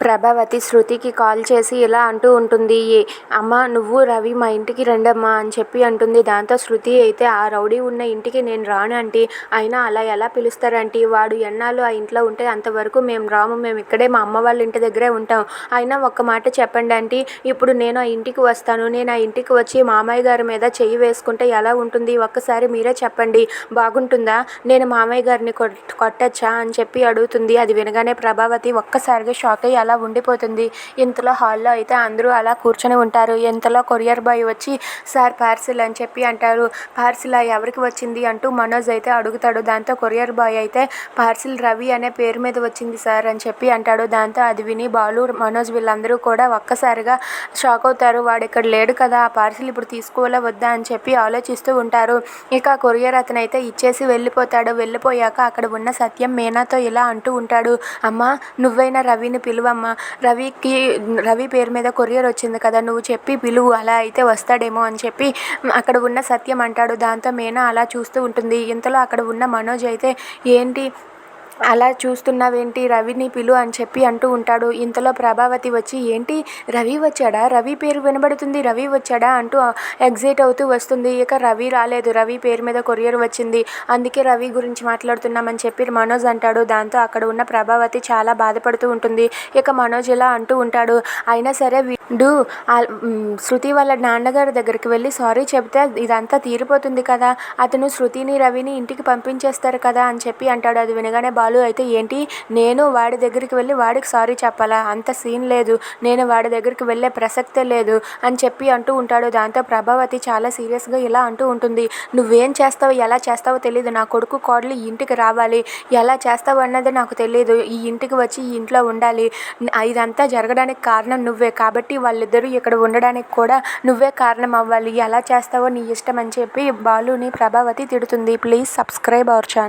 ప్రభావతి శృతికి కాల్ చేసి ఇలా అంటూ ఉంటుంది. అమ్మ నువ్వు రవి మా ఇంటికి రండమ్మా అని చెప్పి అంటుంది. దాంతో శృతి అయితే ఆ రౌడీ ఉన్న ఇంటికి నేను రాను అంటే అయినా అలా ఎలా పిలుస్తారంటే వాడు ఎన్నాళ్ళు ఆ ఇంట్లో ఉంటే అంతవరకు మేము రాము. మేము ఇక్కడే మా అమ్మ వాళ్ళ ఇంటి దగ్గరే ఉంటాం. అయినా ఒక్క మాట చెప్పండి అంటే ఇప్పుడు నేను ఆ ఇంటికి వస్తాను. నేను ఆ ఇంటికి వచ్చి మామయ్య గారి మీద చెయ్యి వేసుకుంటే ఎలా ఉంటుంది? ఒక్కసారి మీరే చెప్పండి. బాగుంటుందా? నేను మామయ్య గారిని కొట్ కొట్టచ్చా? అని చెప్పి అడుగుతుంది. అది వినగానే ప్రభావతి ఒక్కసారిగా షాక్ అయ్యి అలా ఉండిపోతుంది. ఇంతలో హాల్లో అయితే అందరూ అలా కూర్చొని ఉంటారు. ఇంతలో కొరియర్ బాయ్ వచ్చి సార్ పార్సిల్ అని చెప్పి అంటారు. పార్సిల్ ఎవరికి వచ్చింది? అంటూ మనోజ్ అయితే అడుగుతాడు. దాంతో కొరియర్ బాయ్ అయితే పార్సిల్ రవి అనే పేరు మీద వచ్చింది సార్ అని చెప్పి అంటాడు. దాంతో అది విని బాలు మనోజ్ వీళ్ళందరూ కూడా ఒక్కసారిగా షాక్ అవుతారు. వాడు ఇక్కడ లేడు కదా ఆ పార్సిల్ ఇప్పుడు తీసుకోవాలా వద్దా? అని చెప్పి ఆలోచిస్తూ ఉంటారు. ఇక కొరియర్ అతను అయితే ఇచ్చేసి వెళ్ళిపోతాడు. వెళ్ళిపోయాక అక్కడ ఉన్న సత్యం మీనాతో ఇలా అంటూ ఉంటాడు. అమ్మ నువ్వైనా రవిని పిలువమ్మా రవికి రవి పేరు మీద కొరియర్ వచ్చింది కదా నువ్వు చెప్పి పిలువు అలా అయితే వస్తాడేమో అని చెప్పి అక్కడ ఉన్న సత్యం అంటాడు. దాంతో మీనా అలా చూస్తూ ఉంటుంది. ఇంతలో అక్కడ ఉన్న మనోజ్ అయితే ఏంటి అలా చూస్తున్నావేంటి? రవిని పిలు అని చెప్పి అంటూ ఉంటాడు. ఇంతలో ప్రభావతి వచ్చి ఏంటి? రవి వచ్చాడా? రవి పేరు వినబడుతుంది. రవి వచ్చాడా? అంటూ ఎగ్జైట్ అవుతూ వస్తుంది. ఇక రవి రాలేదు. రవి పేరు మీద కొరియర్ వచ్చింది. అందుకే రవి గురించి మాట్లాడుతున్నామని చెప్పి మనోజ్ అంటాడు. దాంతో అక్కడ ఉన్న ప్రభావతి చాలా బాధపడుతూ ఉంటుంది. ఇక మనోజ్ ఇలా అంటూ ఉంటాడు. అయినా సరే వీడు శృతి వాళ్ళ నాన్నగారి దగ్గరికి వెళ్ళి సారీ చెబితే ఇదంతా తీరిపోతుంది కదా. అతను శృతిని రవిని ఇంటికి పంపించేస్తారు కదా అని చెప్పి అంటాడు. అది వినగానే బాలు బాలు అయితే ఏంటి? నేను వాడి దగ్గరికి వెళ్ళి వాడికి సారీ చెప్పాలా? అంత సీన్ లేదు. నేను వాడి దగ్గరికి వెళ్ళే ప్రసక్తే లేదు అని చెప్పి అంటూ ఉంటాడు. దాంతో ప్రభావతి చాలా సీరియస్గా ఇలా అంటూ ఉంటుంది. నువ్వేం చేస్తావు ఎలా చేస్తావో తెలియదు నా కొడుకు కోడలు ఇంటికి రావాలి. ఎలా చేస్తావు అన్నది నాకు తెలియదు ఈ ఇంటికి వచ్చి ఈ ఇంట్లో ఉండాలి. ఇదంతా జరగడానికి కారణం నువ్వే. కాబట్టి వాళ్ళిద్దరూ ఇక్కడ ఉండడానికి కూడా నువ్వే కారణం అవ్వాలి. ఎలా చేస్తావో నీ ఇష్టం అని చెప్పి బాలుని ప్రభావతి తిడుతుంది. Please subscribe our channel.